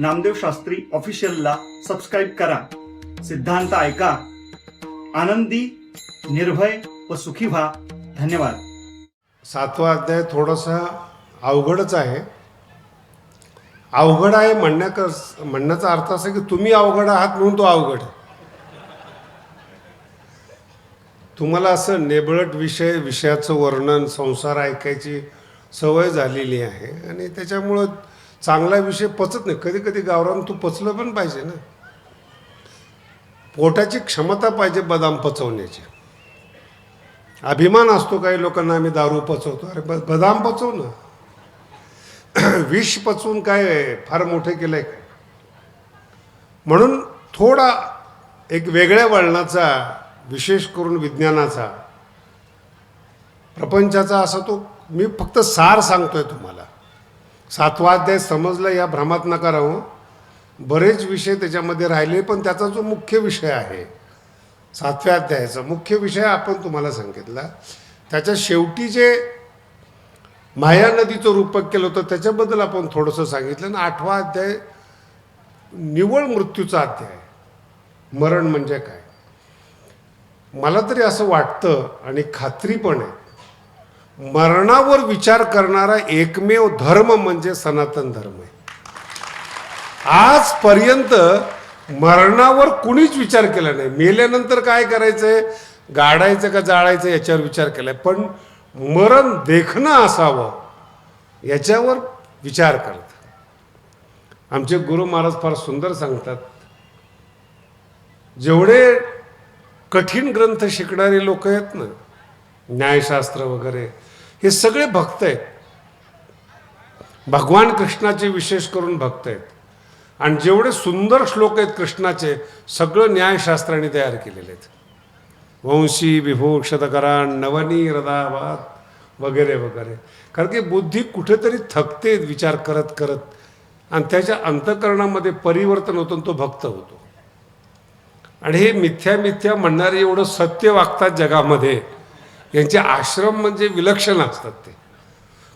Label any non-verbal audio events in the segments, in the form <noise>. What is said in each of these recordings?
Namdev Shastri ऑफिशियलला subscribe करा. सिद्धांत ऐका आनंदी निर्भय व सुखी व्हा. धन्यवाद. सातवा अध्याय थोडासा अवघडच आहे. अवघड आहे म्हणण्याक म्हणण्याचा अर्थ असा की तुम्ही अवघड आहात म्हणून तो अवघड. तुम्हाला असं नेबळट विषय विषयाचं वर्णन संसार ऐकायची सवय झालेली आहे आणि त्याच्यामुळं चांगला विषय पचत नाही. कधी कधी गावरान तू पचलं पण पाहिजे ना. पोटाची क्षमता पाहिजे बदाम पचवण्याची. अभिमान असतो काही लोकांना आम्ही दारू पचवतो. अरे ब बदाम पचव ना. <clears throat> विष पचवून काय फार मोठे केलंय म्हणून थोडा एक वेगळ्या वळणाचा विशेष करून विज्ञानाचा प्रपंचाचा असा तो मी फक्त सार सांगतोय तुम्हाला. सातवा अध्याय समजलं या भ्रमात नका राहू. बरेच विषय त्याच्यामध्ये राहिले पण त्याचा जो मुख्य विषय आहे सातव्या अध्यायाचा मुख्य विषय आपण तुम्हाला सांगितला. त्याच्या शेवटी जे माया नदीचं रूपक केलं होतं त्याच्याबद्दल आपण थोडंसं सांगितलं. आणि आठवा अध्याय निव्वळ मृत्यूचा अध्याय. मरण म्हणजे काय? मला तरी असं वाटतं आणि खात्री पण आहे मरणावर विचार करणारा एकमेव धर्म म्हणजे सनातन धर्म आहे. आजपर्यंत मरणावर कुणीच विचार केला नाही. मेल्यानंतर काय करायचंय? गाडायचं का जाळायचं याच्यावर विचार केलाय. पण मरण देखणं असावं याच्यावर विचार करत आमचे गुरु महाराज फार सुंदर सांगतात. जेवढे कठीण ग्रंथ शिकणारे लोक आहेत ना न्यायशास्त्र वगैरे हे सगळे भक्त आहेत. भगवान कृष्णाचे विशेष करून भक्त आहेत. आणि जेवढे सुंदर श्लोक आहेत कृष्णाचे सगळं न्यायशास्त्राने तयार केलेले आहेत. वंशी विभूषतकराण नवनी हृदावात वगैरे वगैरे. कारण की बुद्धी कुठेतरी थकते विचार करत करत. आणि त्याच्या अंतकरणामध्ये परिवर्तन होतं तो भक्त होतो. आणि हे मिथ्या मिथ्या म्हणणारे एवढं सत्य वागतात जगामध्ये यांचे आश्रम म्हणजे विलक्षण असतात ते.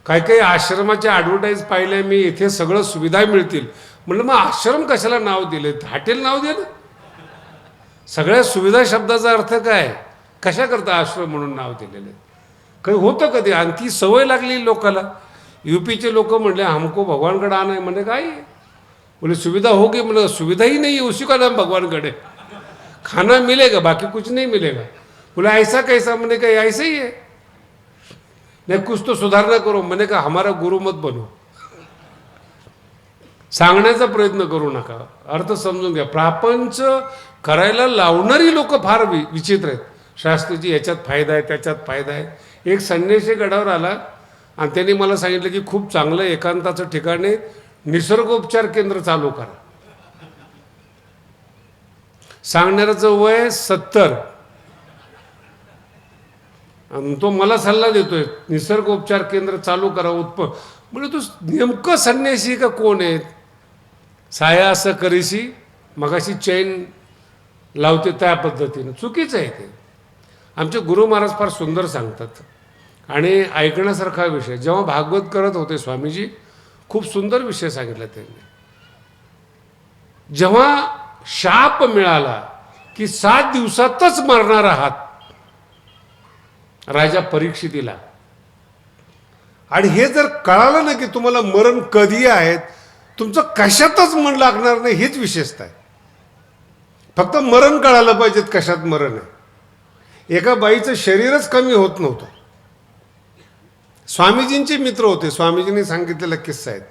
काही काही आश्रमाचे ॲडव्हर्टाईज पाहिले मी इथे सगळं सुविधा मिळतील. म्हणलं मग आश्रम कशाला नाव दिले हॉटेल नाव दे ना सगळ्या सुविधा शब्दाचा अर्थ काय? कशा करता आश्रम म्हणून नाव दिलेले काही होतं कधी? आणि ती सवय लागली लोकाला. यूपीचे लोक म्हणले हमको भगवानकडे आणाय. म्हणे म्हणजे काय? बोले सुविधा होगी. की सुविधा सुविधाही नाही है उसी का नाम भगवानकडे खाना मिलेगा बाकी कुछ नाही मिलेगा. बोला ऐसा कैसा? मैंने कहा ऐसे ही है। नहीं कुछ तो सुधारणा करो। मैंने कहा हमारा गुरु मत बनो। सांगण्याचा प्रयत्न करू नका. अर्थ समजून घ्या. प्रापंच करायला लावणारी लोक फार वि विचित्र आहेत. शास्त्रीजी याच्यात फायदा आहे त्याच्यात फायदा आहे. एक संन्यासी गडावर आला आणि त्यांनी मला सांगितलं की खूप चांगलं एकांताचं ठिकाण आहे. निसर्गोपचार केंद्र चालू करा. सांगणाऱ्याचं वय सत्तर. तो मला सल्ला देतोय निसर्गोपचार केंद्र चालू करा उत्प म्हणजे तू नेमकं संन्यासी का कोण आहेत? साया असं करीशी मगाशी चैन लावते त्या पद्धतीनं. चुकीचं आहे ते. आमचे गुरु महाराज फार सुंदर सांगतात. आणि ऐकण्यासारखा विषय जेव्हा भागवत करत होते स्वामीजी खूप सुंदर विषय सांगितला त्यांनी. जेव्हा शाप मिळाला की सात दिवसातच मरणार आहात राजा परीक्षितीला. आणि हे जर कळालं ना की तुम्हाला मरण कधी आहेत तुमचं कशातच मन लागणार नाही हीच विशेषता आहे. फक्त मरण कळालं पाहिजेत कशात मरण आहे. एका बाईचं शरीरच कमी होत नव्हतं. स्वामीजींचे मित्र होते स्वामीजींनी सांगितलेला किस्सा आहेत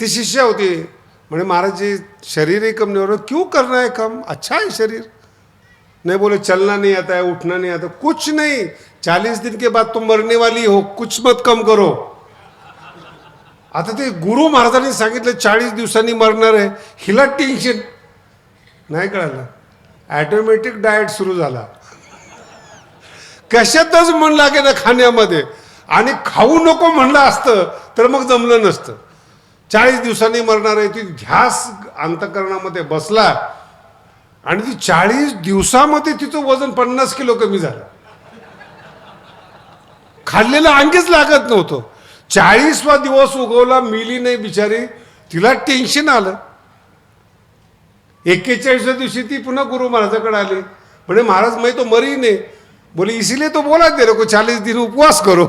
ती शिष्या होती म्हणे महाराज जी शरीर ही कम नाही हो रहा क्यों करना कम? अच्छा आहे शरीर. नहीं बोले चलना नहीं आता है उठना नहीं आता। कुछ नहीं। चालीस दिन के बाद तुम मरने वाली हो कुछ मत कम करो। आता ते गुरु महाराजांनी सांगितलं चाळीस दिवसांनी मरणार आहे. हिला टेन्शन नाही कळालं. ॲटोमॅटिक डाएट सुरू झाला. कशातच मन लागे ना खाण्यामध्ये. आणि खाऊ नको म्हणलं असतं तर मग जमलं नसतं. चाळीस दिवसांनी मरणार आहे ती ध्यास अंतकरणामध्ये बसला. आणि ती चाळीस दिवसामध्ये तिचं वजन पन्नास किलो कमी झालं. खाल्लेलं अंगीच लागत नव्हतं. चाळीसवा दिवस उगवला मिली नाही बिचारी. तिला टेन्शन आलं. एक्केचाळीसव्या दिवशी ती पुन्हा गुरु महाराजाकडे आली. म्हणे महाराज मी तो मरी नाही बोले इसीलिए तो बोला तेरे को चालीस दिन उपवास करो.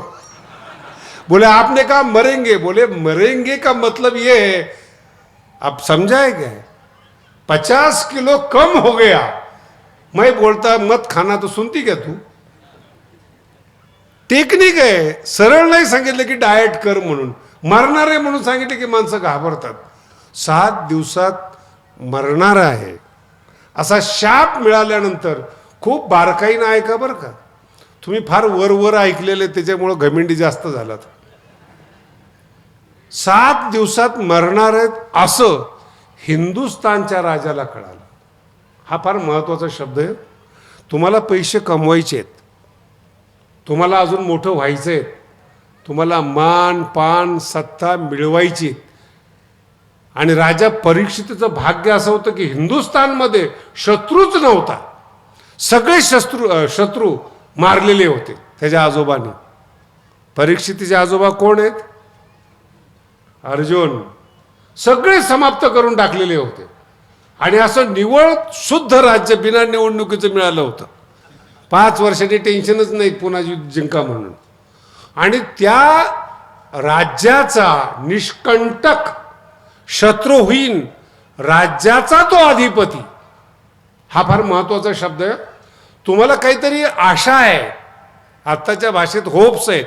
बोले आपने कहा मरेंगे. बोले मरेंगे का मतलब ये है? आप समझाए क्या पचास किलो कम हो गया। मैं बोलता मत खाना तो सुनती क्या तू? टेक्निक आहे सरळ नाही सांगितलं की डाएट कर म्हणून. मरणार आहे म्हणून सांगितले की माणसं घाबरतात. सात दिवसात मरणार आहे. असा शाप मिळाल्यानंतर खूप बारकाईनं ऐका बरं का? तुम्ही फार वर वर ऐकलेले त्याच्यामुळं घमेंडी जास्त झालात सात दिवसात मरणार आहेत असं हिंदुस्तानच्या राजाला कळालं. हा फार महत्त्वाचा शब्द आहे. तुम्हाला पैसे कमवायचे आहेत. तुम्हाला अजून मोठं व्हायचं आहे. तुम्हाला मान पान सत्ता मिळवायची आणि राजा परीक्षितचं भाग्य असं होतं की हिंदुस्थानमध्ये शत्रूच नव्हता. सगळे शत्रू शत्रू मारलेले होते त्याच्या आजोबांनी. परीक्षितीचे आजोबा कोण आहेत? अर्जुन. सगळे समाप्त करून टाकलेले होते. आणि असं निवळ शुद्ध राज्य बिना निवडणुकीचं मिळालं होतं. पाच वर्षांनी टेन्शनच नाही पुन्हा युद्ध जिंका म्हणून. आणि त्या राज्याचा निष्कंटक शत्रुहीन राज्याचा तो अधिपती हा फार महत्त्वाचा शब्द आहे. तुम्हाला काहीतरी आशा आहे. आत्ताच्या भाषेत होप्स आहेत.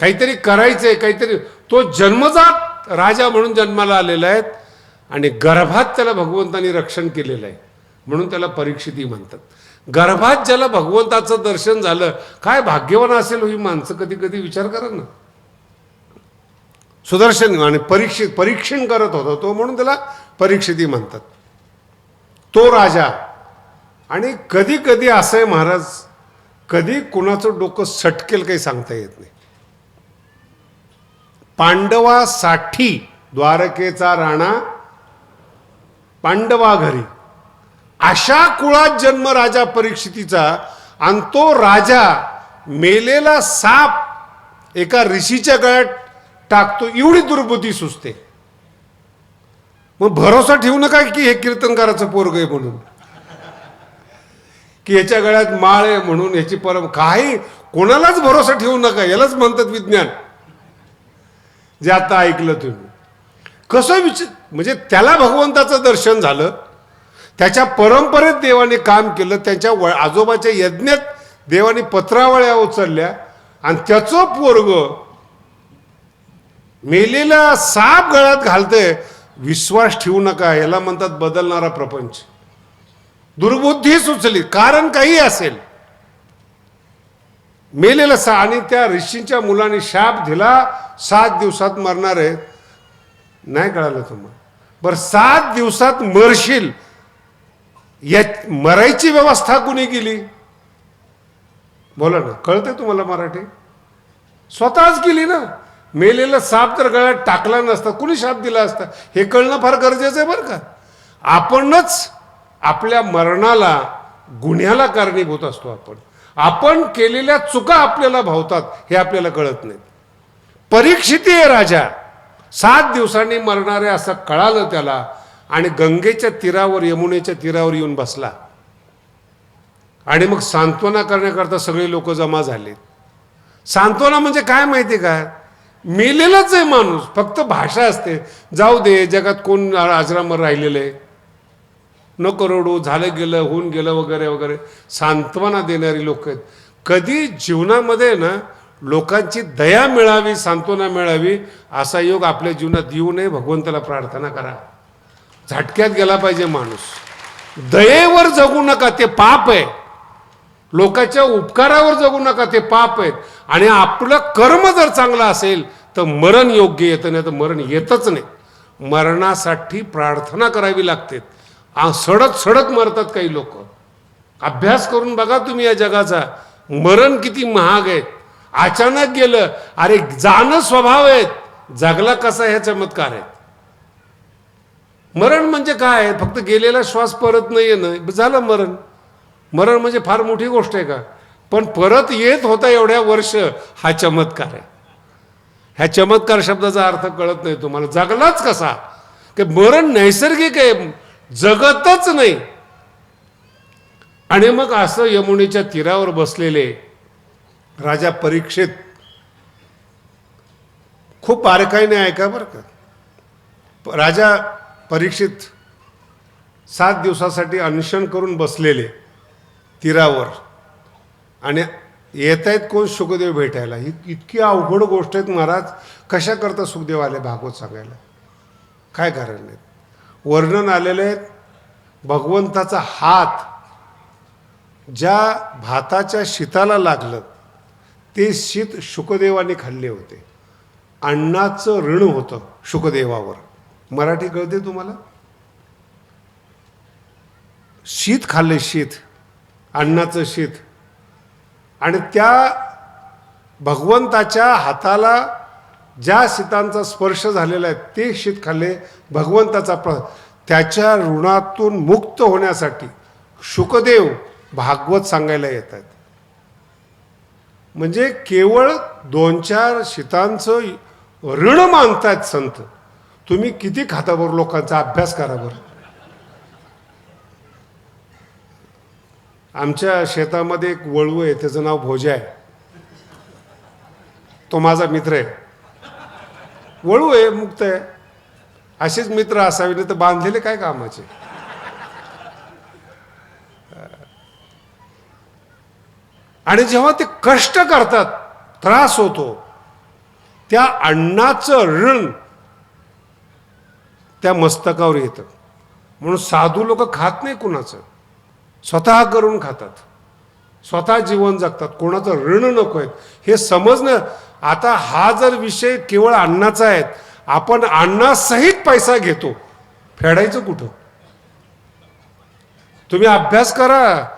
काहीतरी करायचंय काहीतरी तो जन्मजात राजा म्हणून जन्माला आलेला आहेत आणि गर्भात त्याला भगवंतानी रक्षण केलेलं आहे. म्हणून त्याला परीक्षिती म्हणतात. गर्भात ज्याला भगवंताचं दर्शन झालं काय भाग्यवान असेल ही माणसं कधी कधी विचार करा ना. सुदर्शन आणि परीक्षित परीक्षण करत होता तो म्हणून त्याला परीक्षिती म्हणतात. तो राजा आणि कधी कधी असं आहे महाराज कधी कुणाचं डोकं सटकेल काही सांगता येत नाही. पांडवासाठी द्वारकेचा राणा पांडवा घरी. अशा कुळात जन्म राजा परीक्षितीचा आणि तो राजा मेलेला साप एका ऋषीच्या गळ्यात टाकतो एवढी दुर्बुद्धी सुचते. मग भरोसा ठेवू नका की हे कीर्तनकाराचं पोरग आहे म्हणून. की याच्या गळ्यात माळ आहे म्हणून याची परम काही कोणालाच भरोसा ठेवू नका यालाच म्हणतात विज्ञान. जे आता ऐकलं तुम्ही. कसं विच म्हणजे त्याला भगवंताचं दर्शन झालं त्याच्या परंपरेत देवाने काम केलं त्याच्या व आजोबाच्या यज्ञात देवाने पत्रावळ्या उचलल्या आणि त्याचं पोरग मेलेला साप गळ्यात घालतंय विश्वास ठेवू नका याला म्हणतात बदलणारा प्रपंच. दुर्बुद्धी सुचली कारण काही असेल. मेलेला सा आणि त्या ऋषींच्या मुलाने शाप दिला सात दिवसात मरणार आहे नाही कळालं तुम्हाला. बरं सात दिवसात मरशील. या मरायची व्यवस्था कुणी केली? बोला ना कळतंय तुम्हाला मराठी? स्वतःच केली ना. मेलेला साप तर गळ्यात टाकला नसता कुणी शाप दिला असता? हे कळणं फार गरजेचं आहे बरं का. आपणच आपल्या मरणाला गुन्ह्याला कारणीभूत असतो आपण. आपण केलेल्या चुका आपल्याला भावतात हे आपल्याला कळत नाही परीक्षिती आहे राजा. सात दिवसांनी मरणारे असं कळालं त्याला आणि गंगेच्या तीरावर यमुनेच्या तीरावर येऊन बसला. आणि मग सांत्वना करण्याकरता सगळे लोक जमा झाले सांत्वना म्हणजे काय माहिती का? मेलेलाच आहे माणूस फक्त भाषा असते. जाऊ दे जगात कोण आजरामर राहिलेलं आहे? न करोडू झालं गेलं होऊन गेलं वगैरे वगैरे. सांत्वना देणारी लोक आहेत. कधी जीवनामध्ये ना लोकांची दया मिळावी सांत्वना मिळावी असा योग आपल्या जीवनात येऊ नये भगवंताला प्रार्थना करा. झटक्यात गेला पाहिजे माणूस. दयेवर जगू नका ते पाप आहे. लोकांच्या उपकारावर जगू नका ते पाप आहेत आणि आपलं कर्म जर चांगलं असेल तर मरण योग्य येतं नाही तर मरण येतच नाही. मरणासाठी प्रार्थना करावी लागते. सडत सडत मरतात काही लोक. अभ्यास करून बघा तुम्ही या जगाचा. मरण किती महाग आहे. अचानक गेलं. अरे जाणं स्वभाव आहेत. जगला कसा ह्या चमत्कार आहेत? मरण म्हणजे काय? आहे? फक्त गेलेला श्वास परत नाही येणं. झालं मरण. मरण म्हणजे फार मोठी गोष्ट आहे का? पण परत येत होता एवढ्या वर्ष हा चमत्कार आहे. ह्या चमत्कार शब्दाचा अर्थ कळत नाही तुम्हाला. जगलाच कसा? की मरण नैसर्गिक आहे. जगतच नाही. आणि मग असं यमुनेच्या तीरावर बसलेले राजा परीक्षित. खूप बारकाईने ऐका बरं का? राजा परीक्षित सात दिवसासाठी अनशन करून बसलेले तीरावर. आणि येत आहेत कोण सुखदेव भेटायला? ही इतकी अवघड गोष्ट आहेत महाराज. कशा करता सुखदेव आले भागवत सांगायला? काय कारण नाही वर्णन आलेले आहेत भगवंताचा हात ज्या भाताच्या शीताला लागलं ते शीत शुकदेवाने खाल्ले होते. अण्णाचं ऋण होतं शुकदेवावर. मराठी कळते तुम्हाला? शीत खाल्ले शीत अण्णाचं शीत. आणि त्या भगवंताच्या हाताला ज्या शीतांचा स्पर्श झालेला आहे ते शीत खाल्ले भगवंताचा प्र त्याच्या ऋणातून मुक्त होण्यासाठी शुकदेव भागवत सांगायला येतात. म्हणजे केवळ दोन चार शितांचं ऋण मानतायत संत. तुम्ही किती खाता बरं लोकांचा? अभ्यास करा बरं. आमच्या शेतामध्ये एक वळू आहे त्याचं नाव भोजा आहे. तो माझा मित्र आहे. वळू आहे मुक्त आहे. असेच मित्र असावे नाही तर बांधलेले काय कामाचे? आणि जेव्हा ते कष्ट करतात त्रास होतो त्या अण्णाचं ऋण त्या मस्तकावर येतं. म्हणून साधू लोक खात नाही कुणाचं. स्वतः करून खातात. स्वतः जीवन जगतात. कोणाचं ऋण नको आहेत. हे समजणं आता हा जर विषय केवळ अन्नाचा आहे आपण अन्नासहित पैसा घेतो. फेडायचं कुठं? तुम्ही अभ्यास करा.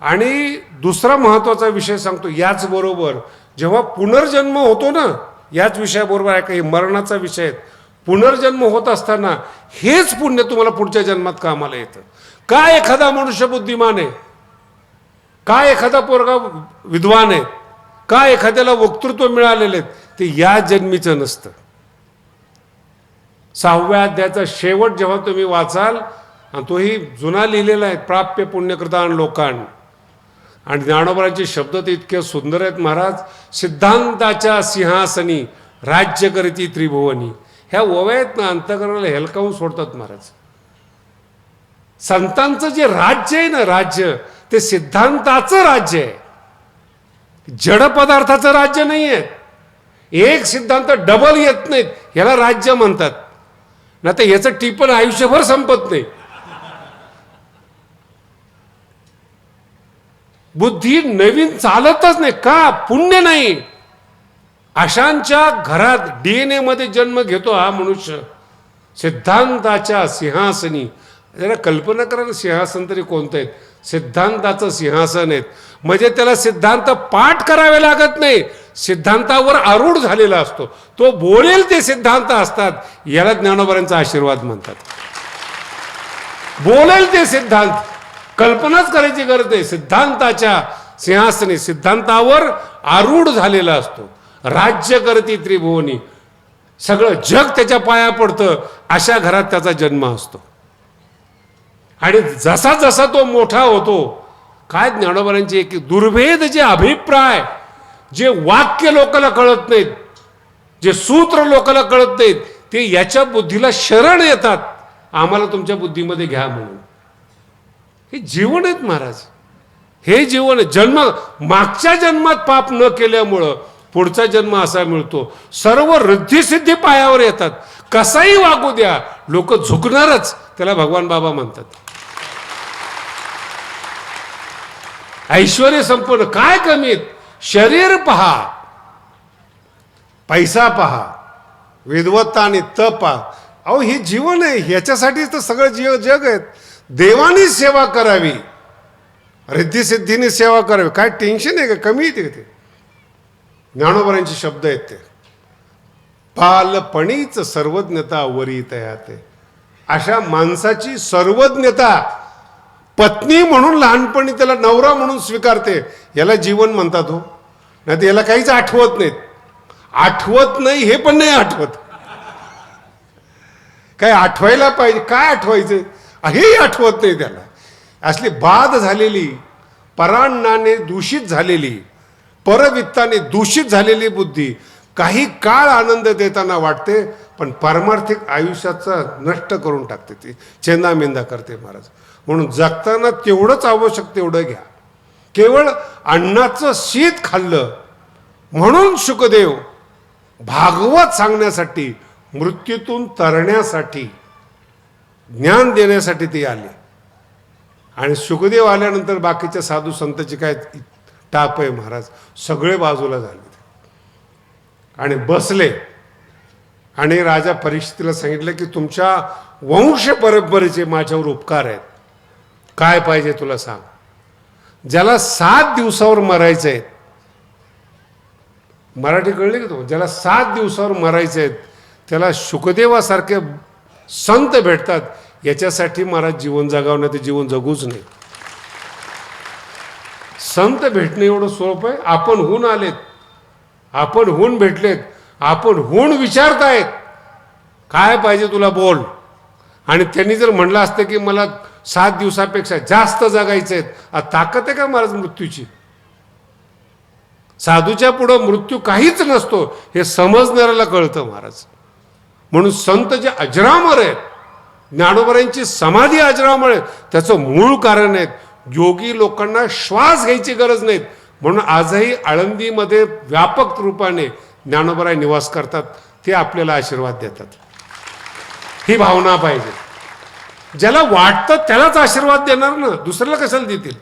आणि दुसरा महत्त्वाचा विषय सांगतो याचबरोबर जेव्हा पुनर्जन्म होतो ना याच विषयाबरोबर आहे काही मरणाचा विषय आहे पुनर्जन्म होत असताना हेच पुण्य तुम्हाला पुढच्या जन्मात कामाला येतं. का एखादा मनुष्य बुद्धिमान आहे? का एखादा पोरगा विद्वान आहे? का एखाद्याला वक्तृत्व मिळालेले आहेत ते या जन्मीचं नसतं. सहाव्या अध्यायाचा शेवट जेव्हा तुम्ही वाचाल आणि तोही जुना लिहिलेला आहे प्राप्य पुण्यकृतान लोकांना. आणि ज्ञानोबराचे शब्द ते इतके सुंदर आहेत महाराज. सिद्धांताच्या सिंहासनी राज्य करीती त्रिभुवनी. ह्या ओव्या ना अंतकरणाला हेलकावून सोडतात महाराज. संतांचं जे राज्य आहे ना राज्य ते सिद्धांताचं राज्य आहे. जड पदार्थाचं राज्य नाही आहे एक सिद्धांत डबल येत नाहीत. ह्याला राज्य म्हणतात. ना तर याचं टिपण आयुष्यभर संपत नाही. बुद्धी नवीन चालतच नाही. का? पुण्य नाही. अशांच्या घरात डीएनए मध्ये जन्म घेतो हा मनुष्य. सिद्धांताच्या सिंहासनी. जरा कल्पना करा ना सिंहासन तरी कोणतं आहेत सिद्धांताचं सिंहासन आहेत म्हणजे त्याला सिद्धांत पाठ करावे लागत नाही. सिद्धांतावर आरूढ झालेला असतो. तो बोलेल ते सिद्धांत असतात. याला ज्ञानोबरांचा आशीर्वाद म्हणतात. बोलेल ते सिद्धांत. कल्पनाच करायची गरज नाही. सिद्धांताच्या सिंहासने सिद्धांतावर आरूढ झालेला असतो. राज्य करती त्रिभुवनी. सगळं जग त्याच्या पाया पडतं अशा घरात त्याचा जन्म असतो. आणि जसा जसा तो मोठा होतो काय ज्ञानोबरांचे एक दुर्भेद जे अभिप्राय जे वाक्य लोकांना कळत नाहीत जे सूत्र लोकांना कळत नाहीत ते याच्या बुद्धीला शरण येतात. आम्हाला तुमच्या बुद्धीमध्ये घ्या म्हणून. हे जीवन आहेत महाराज. हे जीवन आहे. जन्म मागच्या जन्मात पाप न केल्यामुळं पुढचा जन्म असा मिळतो. सर्व रिद्धिसिद्धी पायावर येतात. कसाही वागू द्या लोक झुकणारच त्याला भगवान बाबा म्हणतात. ऐश्वर संपूर्ण काय कमीत? शरीर पहा. पैसा पहा. विद्वत्ता आणि तप पहा. अहो हे जीवन आहे. ह्याच्यासाठीच तर सगळं जीव जग आहेत. देवानी सेवा करावी. रिद्धिसिद्धीने सेवा करावी. काय टेन्शन आहे का? कमी येते ते ज्ञानोबरांचे शब्द आहेत ते. बालपणीच सर्वज्ञता वरी तयाते अशा माणसाची सर्वज्ञता पत्नी म्हणून लहानपणी त्याला नवरा म्हणून स्वीकारते. याला जीवन म्हणतात हो. नाही याला काहीच आठवत नाहीत. आठवत नाही हे पण नाही आठवत. काय आठवायला पाहिजे? काय आठवायचं? हेही आठवत नाही त्याला. असली बाद झालेली पराण्णाने दूषित झालेली परवित्ताने दूषित झालेली बुद्धी काही काळ आनंद देताना वाटते पण पारमार्थिक आयुष्याचा नष्ट करून टाकते ती. चेंदामेंदा करते महाराज. म्हणून जगताना तेवढंच आवश्यक तेवढं घ्या. केवळ अन्नाचं शीत खाल्लं म्हणून शुकदेव भागवत सांगण्यासाठी मृत्यूतून तरण्यासाठी ज्ञान देण्यासाठी ते आले. आणि सुखदेव आल्यानंतर बाकीच्या साधू संतची काय टाप आहे महाराज? सगळे बाजूला झाले. आणि बसले. आणि राजा परीक्षितीला सांगितलं की तुमच्या वंश परंपरेचे माझ्यावर उपकार आहेत. काय पाहिजे तुला सांग. ज्याला सात दिवसावर मरायचं आहे. मराठी कळली की तो ज्याला सात दिवसावर मरायचे आहेत त्याला शुकदेवासारखे संत भेटतात. याच्यासाठी महाराज जीवन जगावं ते जीवन जगूच नाही. संत भेटणे एवढं सोपं आहे. आपण होऊन आलेत. आपण होऊन भेटलेत. आपण होऊन विचारतायत. काय पाहिजे तुला बोल. आणि त्यांनी जर म्हणलं असतं की मला सात दिवसापेक्षा जास्त जगायचं आहेत ताकद आहे का महाराज मृत्यूची? साधूच्या पुढं मृत्यू काहीच नसतो. हे समजणाऱ्याला कळतं महाराज. म्हणून संत जे अजरामर आहेत ज्ञानोबरांची समाधी अजरामर आहे त्याचं मूळ कारण आहेत योगी लोकांना श्वास घ्यायची गरज नाहीत. म्हणून आजही आळंदीमध्ये व्यापक रूपाने ज्ञानोबराय निवास करतात ते आपल्याला आशीर्वाद देतात. ही भावना पाहिजे. ज्याला वाटतं त्यालाच आशीर्वाद देणार ना दुसऱ्याला कशाला देतील?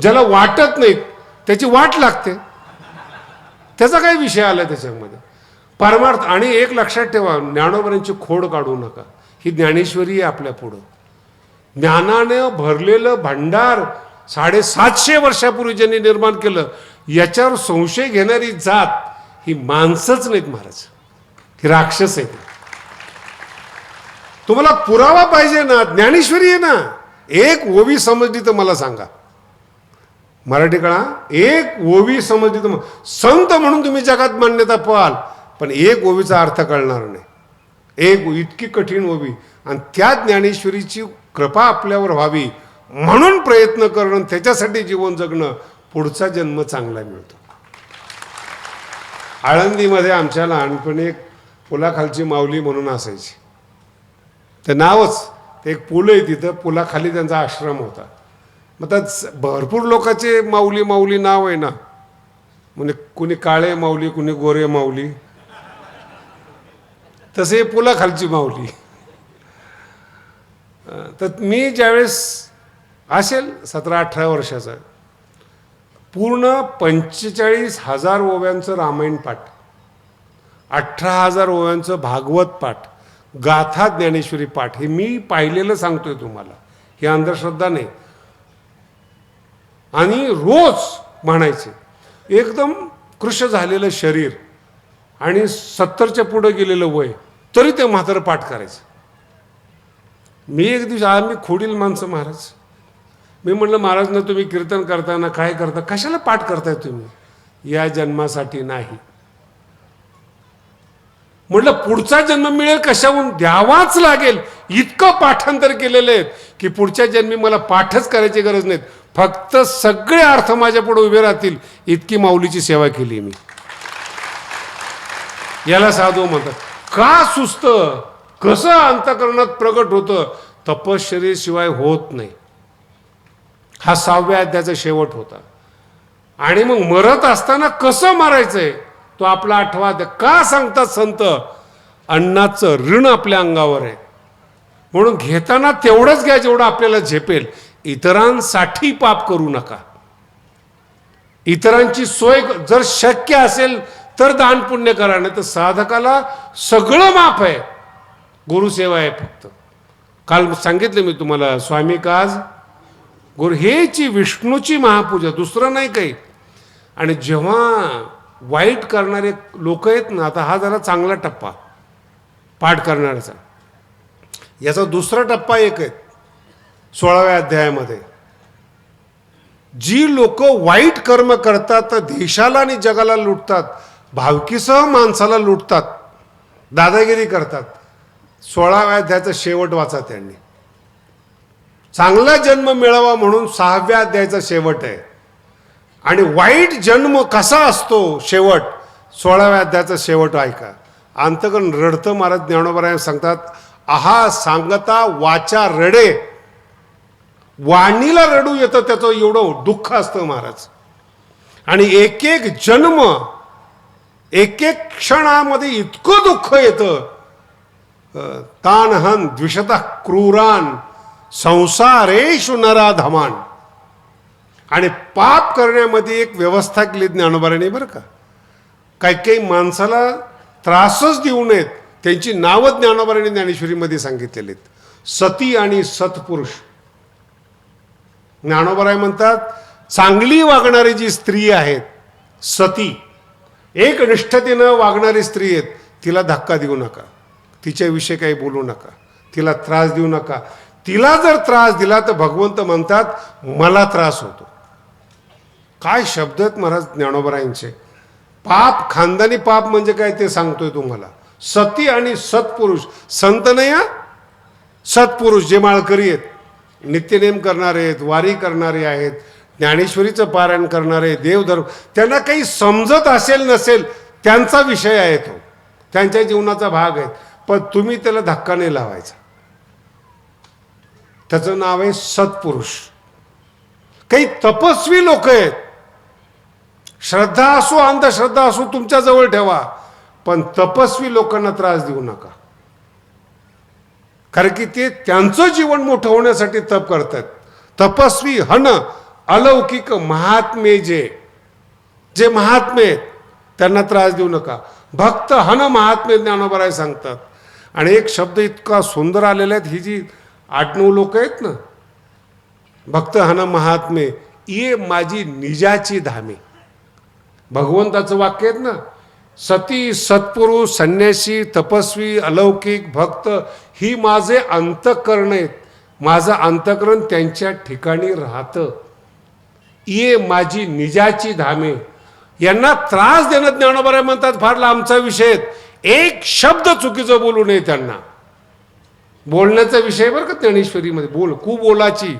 ज्याला वाटत नाहीत त्याची वाट लागते. त्याचा काय विषय आला त्याच्यामध्ये. परमार्थ आणि एक लक्षात ठेवा ज्ञानोबरांची खोड काढू नका. ही ज्ञानेश्वरी आहे आपल्या पुढं. ज्ञानानं भरलेलं भांडार साडेसातशे वर्षापूर्वी ज्यांनी निर्माण केलं याच्यावर संशय घेणारी जात ही माणसंच नाहीत महाराज. ही राक्षस आहेत. तुम्हाला पुरावा पाहिजे ना ज्ञानेश्वरी आहे ना. एक ओवी समजली तर मला सांगा. मराठी कळा एक ओवी समजली तर संत म्हणून तुम्ही जगात मान्यता पाहाल. पण एक ओवीचा अर्थ कळणार नाही. एक इतकी कठीण ओवी आणि त्या ज्ञानेश्वरीची कृपा आपल्यावर व्हावी म्हणून प्रयत्न करणं त्याच्यासाठी जीवन जगणं पुढचा जन्म चांगला मिळतो. आळंदीमध्ये आमच्या लहानपणी एक पुलाखालची माऊली म्हणून असायची. ते नावच ते एक पुल आहे तिथं पुलाखाली त्यांचा आश्रम होता. मग त्यात भरपूर लोकांचे माऊली माऊली नाव आहे ना. म्हणजे कुणी काळे माऊली कुणी गोरे माऊली. तसे पुलाखालची माऊली. तर मी ज्यावेळेस असेल सतरा अठरा वर्षाचा पूर्ण पंचेचाळीस हजार ओव्यांचं रामायण पाठ अठरा हजार ओव्यांचं भागवत पाठ गाथा ज्ञानेश्वरी पाठ हे मी पाहिलेलं सांगतोय तुम्हाला. ही अंधश्रद्धा नाही. आणि रोज म्हणायचे एकदम कृश झालेलं शरीर आणि सत्तरच्या पुढं गेलेलं वय तरी ते म्हातारं पाठ करायचं. मी एक दिवस आम्ही खोडील माणसं महाराज. मी म्हटलं महाराज ना तुम्ही कीर्तन करताना काय करता? कशाला पाठ करताय तुम्ही? या जन्मासाठी नाही. म्हटलं पुढचा जन्म मिळेल कशाहून? द्यावाच लागेल. इतकं पाठांतर केलेलं आहे की पुढच्या जन्मी मला पाठच करायची गरज नाहीत. फक्त सगळे अर्थ माझ्या पुढे उभे राहतील. इतकी माऊलीची सेवा केली मी. याला साधू म्हणतात. का सुस्त? कसं अंतकरणात प्रगट होतं? तपश्चर्येशिवाय होत नाही. हा सहाव्या अध्यायाचा शेवट होता. आणि मग मरत असताना कसं मारायचंय? तो आपला आठवा अध्याय. का सांगतात संत? अन्नाचं ऋण आपल्या अंगावर आहे. म्हणून घेताना तेवढंच घ्या जेवढं आपल्याला झेपेल. इतरांसाठी पाप करू नका. इतरांची सोय जर शक्य असेल तर दान पुण्य करा नाही तर साधकाला सगळं माफ आहे. गुरुसेवा आहे फक्त. काल सांगितलं मी तुम्हाला स्वामी काज गुरु हेची विष्णूची महापूजा दुसरं नाही काही. आणि जेव्हा वाईट करणारे लोक आहेत ना आता हा जरा चांगला टप्पा पाठ करणाऱ्याचा. याचा दुसरा टप्पा एक आहे सोळाव्या अध्यायामध्ये. जी लोक वाईट कर्म करतात तर देशाला आणि जगाला लुटतात भावकीसह माणसाला लुटतात दादागिरी करतात. सोळाव्या अध्यायाचा शेवट वाचा त्यांनी. चांगला जन्म मिळावा म्हणून सहाव्या अध्यायाचा शेवट आहे. आणि वाईट जन्म कसा असतो शेवट सोळाव्या अध्यायाचा शेवट ऐका. अंतकरण रडतं महाराज ज्ञानोबराय सांगतात आहा सांगता वाचा रडे. वाणीला रडू येतं त्याचं एवढं दुःख असतं महाराज. आणि एक एक जन्म एक एक क्षणामध्ये इतकं दुःख येतं. तानहन द्विषत क्रूरान संसारेषु नराधमान आणि पाप करण्यामध्ये एक व्यवस्था केली ज्ञानोबाराने बरं का. काही काही माणसाला त्रासच देऊ नयेत. त्यांची नावं ज्ञानोबाराने ज्ञानेश्वरीमध्ये सांगितलेली आहेत. सती आणि सत्पुरुष. ज्ञानोबराय म्हणतात चांगली वागणारी जी स्त्री आहेत सती एक निष्ठतेनं वागणारी स्त्री आहेत तिला धक्का देऊ नका. तिच्याविषयी काही बोलू नका. तिला त्रास देऊ नका. तिला जर त्रास दिला तर भगवंत म्हणतात मला त्रास होतो. काय शब्द आहेत महाराज ज्ञानोबरायांचे? पाप खानदानी पाप म्हणजे काय ते सांगतोय तुम्हाला. सती आणि सत्पुरुष. संत नाही सत्पुरुष जे माळकरी आहेत नित्यनेम करणारे आहेत वारी करणारे आहेत ज्ञानेश्वरीचं पारायण करणारे देवधर्म त्यांना काही समजत असेल नसेल त्यांचा विषय आहे तो. त्यांच्या जीवनाचा भाग आहे. पण तुम्ही त्याला धक्का नाही लावायचा. त्याचं नाव आहे सत्पुरुष. काही तपस्वी लोक आहेत. श्रद्धा असो अंधश्रद्धा असो तुमच्या जवळ ठेवा. पण तपस्वी लोकांना त्रास देऊ नका. कारण की ते त्यांचं जीवन मोठं होण्यासाठी तप करतात. तपस्वी हन अलौकिक महात्मे जे जे महात्मे आहेत त्यांना त्रास देऊ नका. भक्त हन महात्मे ज्ञानोबराय सांगतात. आणि एक शब्द इतका सुंदर आलेला आहेत ही जी आठ नऊ लोक आहेत ना भक्त हन महात्मे ये माझी निजाची धामे. भगवंताचं वाक्य आहेत ना सती सत्पुरुष संन्यासी तपस्वी अलौकिक भक्त ही माझे अंतकरण आहेत. माझं अंतकरण त्यांच्या ठिकाणी राहतं. ये माझी निजाची धामे. यांना त्रास देणं ज्ञानोबराय म्हणतात फार लांबचा विषय एक शब्द चुकीचं बोलू नये त्यांना. बोलण्याचा विषय बरं का ज्ञानेश्वरीमध्ये. बोल कुबोलाची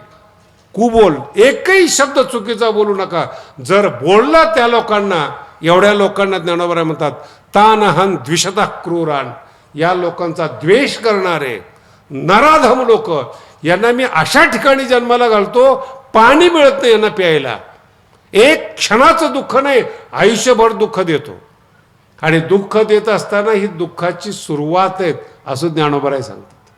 कुबोल एकही शब्द चुकीचा बोलू नका. जर बोलला त्या लोकांना एवढ्या लोकांना ज्ञानोबराय म्हणतात तानहन द्विषता क्रूरान. या लोकांचा द्वेष करणारे. नराधम लोक. यांना मी अशा ठिकाणी जन्माला घालतो पाणी मिळत नाही यांना प्यायला. एक क्षणाचं दुःख नाही आयुष्यभर दुःख देतो. आणि दुःख देत असताना ही दुःखाची सुरुवात आहे असं ज्ञानोबराय सांगतात.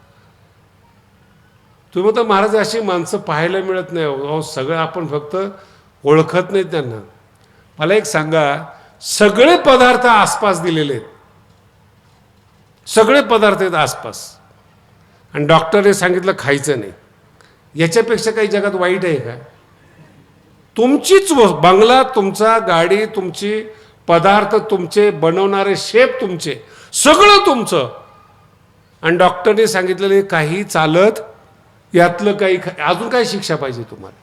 तुम्ही तर महाराज अशी माणसं पाहायला मिळत नाही अहो सगळं आपण फक्त ओळखत नाही त्यांना. मला एक सांगा सगळे पदार्थ आसपास दिलेले आहेत. सगळे पदार्थ आहेत आसपास. आणि डॉक्टरने सांगितलं खायचं नाही. याच्यापेक्षा काही जगात वाईट आहे का? तुमचीच बंगला तुमचा गाडी तुमची पदार्थ तुमचे बनवणारे शेप तुमचे सगळं तुमचं. आणि डॉक्टरने सांगितलेलं काही चालत यातलं काही अजून काय शिक्षा पाहिजे तुम्हाला?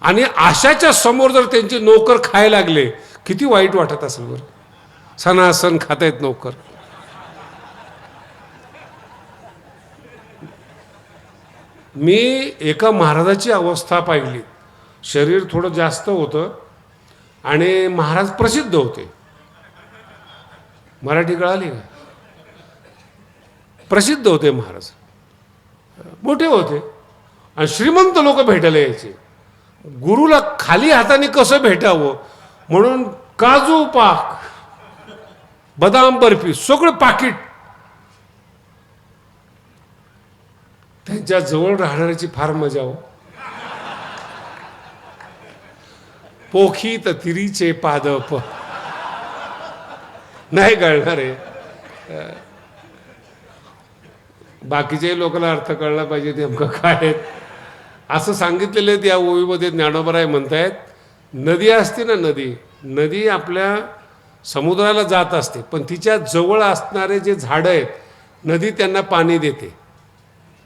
आणि आशाच्या समोर जर त्यांचे नोकर खायला लागले किती वाईट वाटत असेल बरं? सणासण आहेत नोकर. मी एका महाराजाची अवस्था पाहिली. शरीर थोडं जास्त होतं आणि महाराज प्रसिद्ध होते. मराठी कळाली का? प्रसिद्ध होते महाराज. मोठे होते. आणि श्रीमंत लोक भेटायला यायचे. गुरुला खाली हाताने कसं भेटावं? म्हणून काजू पाक बदाम बर्फी सगळं पाकिट त्यांच्या जवळ राहण्याची फार मजा हो. पोखी तिरीचे पादप. नाही कळणार आहे बाकीच्याही लोकांना अर्थ कळला पाहिजे नेमकं काय आहेत असं सांगितलेलं आहे त्या ओवीमध्ये ज्ञानोबराय म्हणतायत नदी असते ना नदी नदी आपल्या समुद्राला जात असते पण तिच्या जवळ असणारे जे झाडं आहेत नदी त्यांना पाणी देते.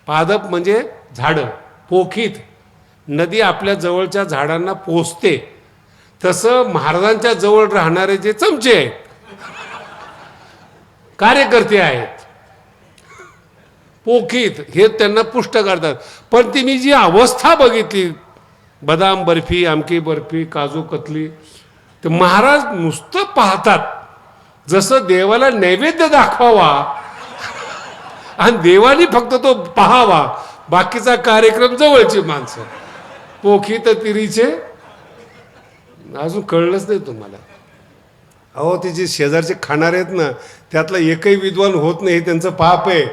पादप म्हणजे झाडं पोखीत. नदी आपल्या जवळच्या झाडांना पोचते तसं महाराजांच्या जवळ राहणारे जे चमचे आहेत कार्यकर्ते आहेत पोखीत हे त्यांना पुष्ट करतात. पण ती मी जी अवस्था बघितली बदाम बर्फी आमकी बर्फी काजू कतली ते महाराज नुसतं पाहतात. जसं देवाला नैवेद्य दाखवावा आणि देवानी फक्त तो पाहावा. बाकीचा कार्यक्रम जवळची माणसं. पोखी तर तिरीचे. अजून कळलंच नाही तुम्हाला. अहो ते जे शेजारचे खाणारे आहेत ना त्यातला एकही विद्वान होत नाही हे त्यांचं पाप आहे.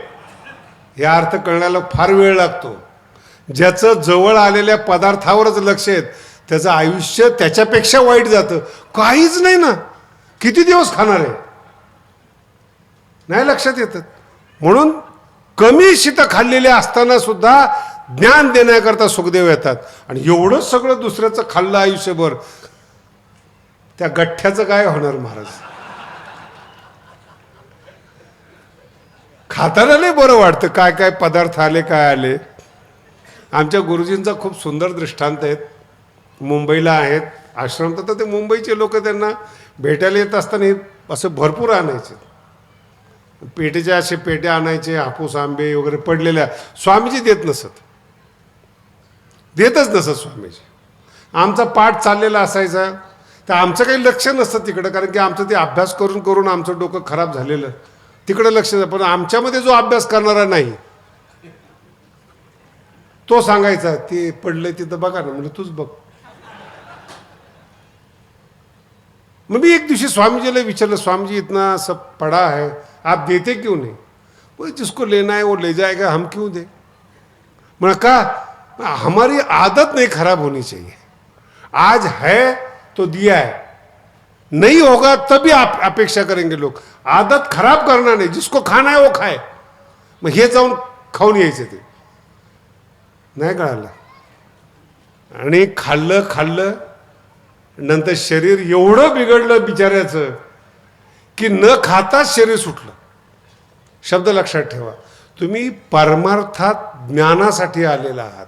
या अर्थ कळण्याला फार वेळ लागतो. ज्याचं जवळ आलेल्या पदार्थावरच लक्ष आहेत त्याचं आयुष्य त्याच्यापेक्षा वाईट जातं. काहीच नाही ना. किती दिवस खाणार आहे? नाही लक्षात येतं. म्हणून कमी शीत खाल्लेले असताना सुद्धा ज्ञान देण्याकरता सुखदेव येतात. आणि एवढं सगळं दुसऱ्याचं खाल्लं आयुष्यभर त्या गठ्ठ्याचं काय होणार महाराज? खाताना लय बरं वाटतं काय काय पदार्थ आले काय आले. आमच्या गुरुजींचा खूप सुंदर दृष्टांत आहेत. मुंबईला आहेत. आश्रम तर ते मुंबईचे लोक त्यांना भेटायला येत असताना असं भरपूर आणायचे. पेटेचे असे पेटे आणायचे हापूस आंबे वगैरे पडलेल्या स्वामीजी देत नसत. देतच नसत स्वामीजी. आमचा पाठ चाललेला असायचा. तर आमचं काही लक्ष नसतं तिकडं कारण की आमचं ते अभ्यास करून करून आमचं डोकं खराब झालेलं. तिकडं लक्ष पण आमच्यामध्ये जो अभ्यास करणारा नाही तो सांगायचा ते पडलंय तिथं बघा ना म्हणजे तूच बघ. मग मी एक दिवशी स्वामीजीला विचारलं स्वामीजी इतना सब पड़ा आहे आप देते क्यों नहीं? बोले जिसको लेना है वो ले जाएगा हम क्यों दें? मैंने कहा हमारी आदत नहीं खराब होनी चाहिए। आज है तो दिया है नहीं होगा तभी आप अपेक्षा करेंगे लोग। आदत खराब करना नहीं जिसको खाना है वो खाए। मग हे जाऊन खाऊन यायचे ते नाही कळालं आणि खाल्लं खाल्लं नंतर शरीर एवढं बिघडलं बिचाऱ्याचं की न खाताच शरीर सुटलं. शब्द लक्षात ठेवा. तुम्ही परमार्थात ज्ञानासाठी आलेला आहात.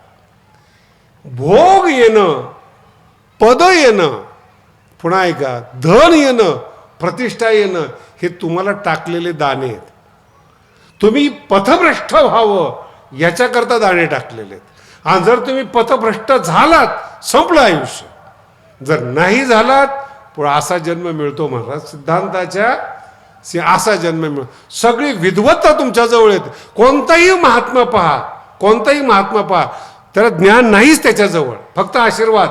भोग येणं पद येणं पुन्हा ऐका धन येणं प्रतिष्ठा येणं हे तुम्हाला टाकलेले दाणे आहेत. तुम्ही पथभ्रष्ट व्हावं याच्याकरता दाणे टाकलेले आहेत. आणि जर तुम्ही पथभ्रष्ट झालात संपलं आयुष्य. जर नाही झालात पण असा जन्म मिळतो महाराज. सिद्धांताच्या सि- असा जन्म मिळतो सगळी विद्वत्ता तुमच्याजवळ येते. कोणताही महात्मा पहा कोणताही महात्मा पहा त्याला ज्ञान नाहीच त्याच्याजवळ फक्त आशीर्वाद.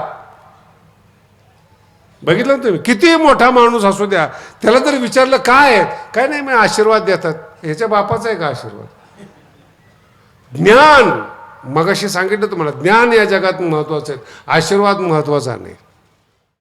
बघितलं ना तुम्ही? किती मोठा माणूस असू द्या त्याला जर विचारलं काय आहे काय नाही मी आशीर्वाद देतात. ह्याच्या बापाचा आहे का आशीर्वाद. ज्ञान मगाशी सांगितलं तुम्हाला ज्ञान या जगात महत्वाचं आहे. आशीर्वाद महत्त्वाचा नाही.